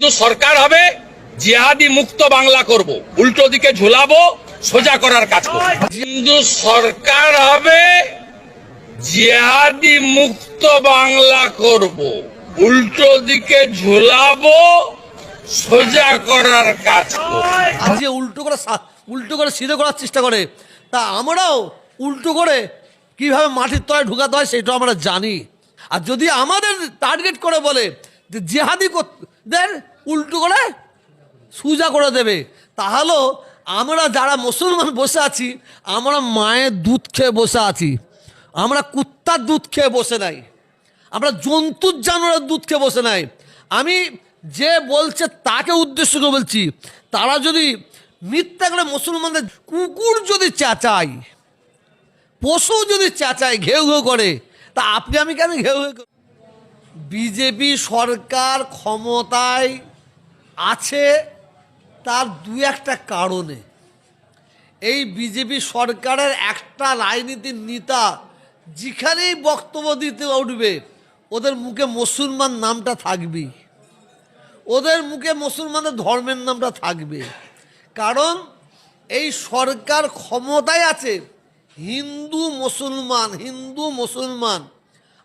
কিন্তু সরকার হবে জিহাদি মুক্ত বাংলা করব। উল্টো দিকে ঝুলাবো, সোজা করার কাজ করব। কিন্তু সরকার হবে জিহাদি মুক্ত বাংলা করব। উল্টো দিকে ঝুলাবো, সোজা করার কাজ যে উল্টো করে উল্টো করে সিধে করার চেষ্টা করে, তা আমরাও উল্টো করে কীভাবে মাটির তলায় ঢুকাতে হয় সেটাও আমরা জানি। আর যদি আমাদের টার্গেট করে বলে যে জেহাদি দেন উল্টো করে সুজা করে দেবে। তাহলেও আমরা যারা মুসলমান বসে আছি, আমরা মায়ের দুধ খেয়ে বসে আছি। আমরা কুত্তার দুধ খেয়ে বসে নাই। আমরা জন্তুর জানোয়ারের দুধ খেয়ে বসে নাই। আমি যে বলছে তাকে উদ্দেশ্য করে বলছি, তারা যদি মিথ্যা করে মুসলমানদের কুকুর যদি চেঁচায়, পশু যদি চেঁচায়, ঘেউ ঘেউ করে, তা আপনি আমি কেন ঘেউ ঘেউ? বিজেপি সরকার ক্ষমতায় আছে তার দু একটা কারণে। এই বিজেপি সরকারের একটা রাজনীতির নেতা যেখানেই বক্তব্য দিতে উঠবে, ওদের মুখে মুসলমান নামটা থাকবেই। ওদের মুখে মুসলমানের ধর্মের নামটা থাকবে। কারণ এই সরকার ক্ষমতায় আছে, হিন্দু মুসলমান হিন্দু মুসলমান,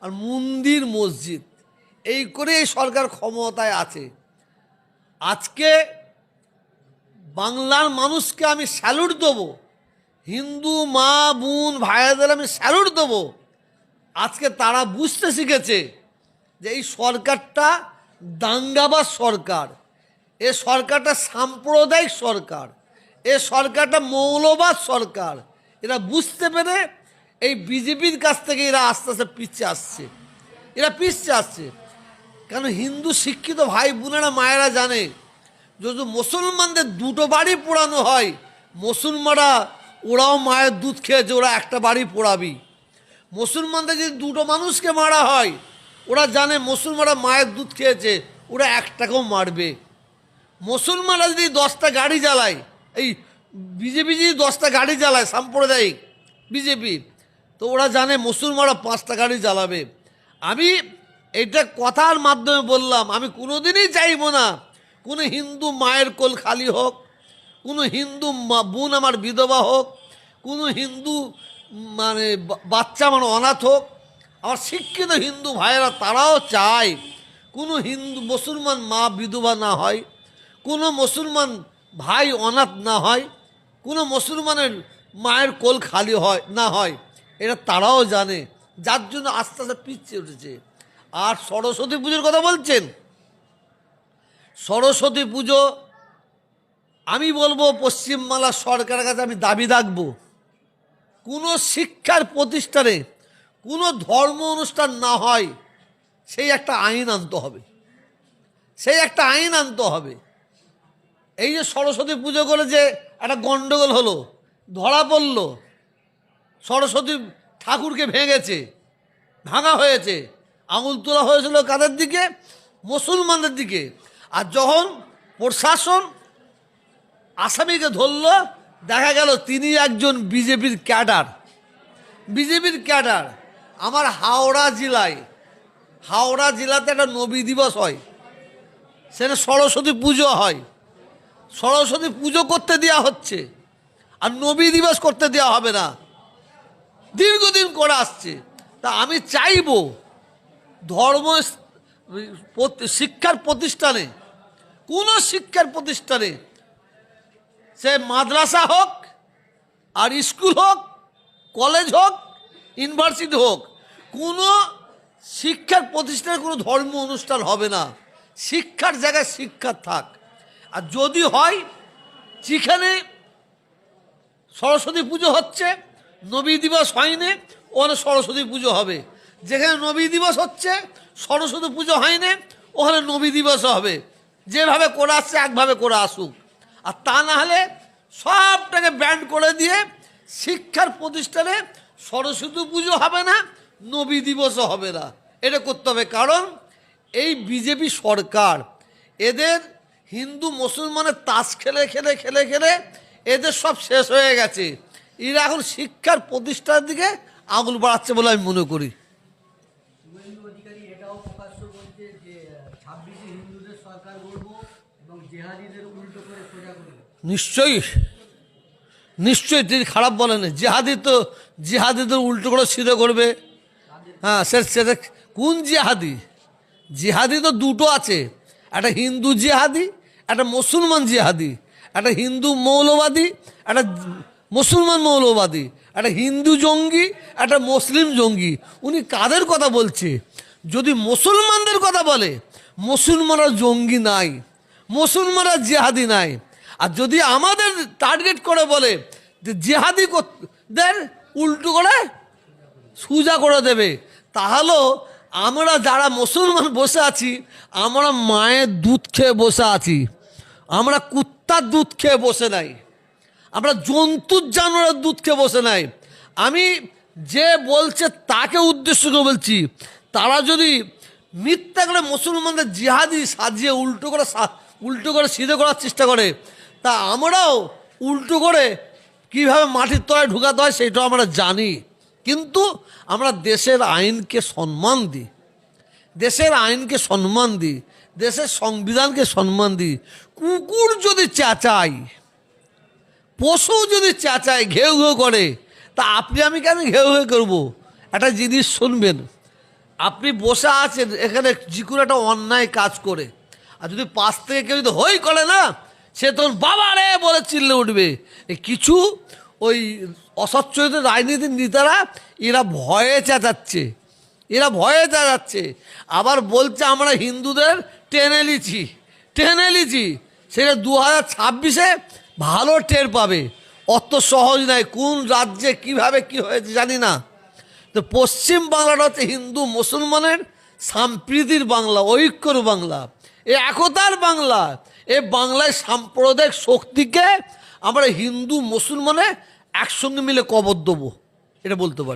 আর মন্দির মসজিদ, এই করে এই সরকার ক্ষমতায় আছে। আজকে বাংলার মানুষকে আমি স্যালুট দেবো। হিন্দু, মা, বোন, ভাইয়াদের আমি স্যালুট দেবো। আজকে তারা বুঝতে শিখেছে যে এই সরকারটা দাঙ্গাবাজ সরকার, এ সরকারটা সাম্প্রদায়িক সরকার, এ সরকারটা মৌলবাদ সরকার। এরা বুঝতে পেরে এই বিজেপির কাছ থেকে এরা আস্তে আস্তে পিছিয়ে আসছে। এরা পিছিয়ে আসছে। কেন হিন্দু শিক্ষিত ভাই বোনেরা, মায়েরা জানে, যদি মুসলমানদের দুটো বাড়ি পোড়ানো হয়, মুসলমানরা ওরাও মায়ের দুধ খেয়েছে ওরা একটা বাড়ি পোড়াবি। মুসলমানদের যদি দুটো মানুষকে মারা হয়, ওরা জানে মুসলমানরা মায়ের দুধ খেয়েছে, ওরা একটাকেও মারবে। মুসলমানরা যদি দশটা গাড়ি চালায় এই বিজেপি যদি দশটা গাড়ি চালায় সাম্প্রদায়িক বিজেপি, তো ওরা জানে মুসলমানরা পাঁচটা গাড়ি চালাবে আমি এটা কথার মাধ্যমে বললাম, আমি কোনোদিনই চাইব না। কোনো হিন্দু মায়ের কোল খালি হোক, কোনো হিন্দু বোন আমার বিধবা হোক, কোনো হিন্দু মানে বাচ্চা আমার অনাথ হোক, আমার শিক্ষিত হিন্দু ভাইয়েরা তারাও চায় কোনো হিন্দু মুসলমান মা বিধবা না হয়, কোনো মুসলমান ভাই অনাথ না হয়, কোনো মুসলমানের মায়ের কোল খালি হয় না হয়। এটা তারাও জানে। যার জন্য আস্তে আস্তে পিছিয়ে উঠেছে। আর সরস্বতী পুজোর কথা বলছেন? সরস্বতী পুজো, আমি বলব পশ্চিমবাংলা সরকারের কাছে আমি দাবি রাখব, কোনো শিক্ষার প্রতিষ্ঠানে কোনো ধর্ম অনুষ্ঠান না হয়, সেই একটা আইন আনতে হবে। সেই একটা আইন আনতে হবে। এই যে সরস্বতী পুজো করে যে একটা গণ্ডগোল হলো, ধরা পড়ল, সরস্বতী ঠাকুরকে ভেঙেছে, ভাঙা হয়েছে আঙুল তোলা হয়েছিল কাদের দিকে? মুসলমানদের দিকে। আর যখন প্রশাসন আসামিকে ধরল, দেখা গেল তিনি একজন বিজেপির ক্যাডার। বিজেপির ক্যাডার। আমার হাওড়া জেলায়, হাওড়া জেলাতে একটা নবী দিবস হয়। সেখানে সরস্বতী পুজো হয়। সরস্বতী পুজো করতে দেওয়া হচ্ছে। আর নবী দিবস করতে দেওয়া হবে না। দীর্ঘদিন করে আসছে। তা আমি চাইব ধর্ম শিক্ষার প্রতিষ্ঠানে, কোনো শিক্ষার প্রতিষ্ঠানে, সে মাদ্রাসা হোক, আর স্কুল হোক, কলেজ হোক, ইউনিভার্সিটি হোক, কোনো শিক্ষার প্রতিষ্ঠানে কোনো ধর্ম অনুষ্ঠান হবে না। শিক্ষার জায়গায় শিক্ষা থাক। আর যদি হয়, যেখানে সরস্বতী পুজো হচ্ছে, নবী দিবস হয়নি, ওখানে সরস্বতী পুজো হবে। যেখানে নবী দিবস হচ্ছে, সরস্বতী পুজো হয়নি, ওখানে নবী দিবসও হবে। যেভাবে করে আসছে, একভাবে করে আসুক। আর তা না হলে সবটাকে ব্যান্ড করে দিয়ে শিক্ষার প্রতিষ্ঠানে সরস্বতী পুজো হবে না, নবী দিবসও হবে না। এটা করতে হবে কারণ এই বিজেপি সরকার, এদের হিন্দু মুসলমানের তাস খেলে খেলে খেলে খেলে এদের সব শেষ হয়ে গেছে। এরা এখন শিক্ষার প্রতিষ্ঠার দিকে আঙুল বাড়াচ্ছে বলে আমি মনে করি শুভেন্দু অধিকারী এটাও প্রকাশ্য বলছে যে ছাব্বিশে হিন্দুদের সরকার গড়বো নিশ্চয়ই। নিশ্চয়ই তিনি খারাপ বলেন জেহাদি তো জেহাদিদের উল্টো করে সিধে করবে। হ্যাঁ সে সেটা কোন জেহাদি? জেহাদি তো দুটো আছে। একটা হিন্দু জেহাদি, একটা মুসলমান জেহাদি, একটা হিন্দু মৌলবাদী, একটা মুসলমান মৌলবাদী, একটা হিন্দু জঙ্গি, একটা মুসলিম জঙ্গি। উনি কাদের কথা বলছে? যদি মুসলমানদের কথা বলে, মুসলমানরা জঙ্গি নাই, মুসলমানরা জেহাদি নাই আর যদি আমাদের টার্গেট করে বলে যে জেহাদি দের উল্টো করে সুজা করে দেবে তাহলেও আমরা যারা মুসলমান বসে আছি, আমরা মায়ের দুধ খেয়ে বসে আছি, আমরা কুত্তার দুধ খেয়ে বসে নাই, আমরা জন্তুর জানোয়ারের দুধ খেয়ে বসে নাই। আমি যে বলছে তাকে উদ্দেশ্য করে বলছি, তারা যদি মিথ্যা করে মুসলমানদের জিহাদি সাজিয়ে উল্টো করে উল্টো করে সিধে করার চেষ্টা করে তা আমরাও উল্টো করে কীভাবে মাটির তলায় ঢুকাতে হয় সেটাও আমরা জানি। কিন্তু আমরা দেশের আইনকে সম্মান দিই। দেশের আইনকে সম্মান দিই। দেশের সংবিধানকে সম্মান দিই। কুকুর যদি চেঁচাই পশু যদি চেঁচায়, ঘেউ ঘেউ করে, তা আপনি আমি কেন ঘেউ ঘেউ করব? একটা জিনিস শুনবেন। আপনি বসে আছেন, এখানে যে কোনো একটা অন্যায় কাজ করে। আর যদি পাশ থেকে কেউ যদি হই করে না সে তখন বাবা রে বলে চিল্লে উঠবে। কিছু ওই অসচ্ছলিত রাজনীতির নেতারা এরা ভয়ে চেঁচাচ্ছে। এরা ভয়ে চেঁচাচ্ছে। আবার বলছে আমরা হিন্দুদের টেনে লিছি টেনে লিছি সেটা দু হাজার ছাব্বিশে ভালো টের পাবে। অত সহজ নয়, কোন রাজ্যে কীভাবে কি হয়েছে জানি না। তো পশ্চিম বাংলাটা হচ্ছে হিন্দু মুসলমানের সাম্প্রীতির বাংলা, ঐক্যর বাংলা। এ একতার বাংলা। এ বাংলায় সাম্প্রদায়িক শক্তিকে আমরা হিন্দু মুসলমানে একসঙ্গে মিলে কবর দেবো। এটা বলতে পারি।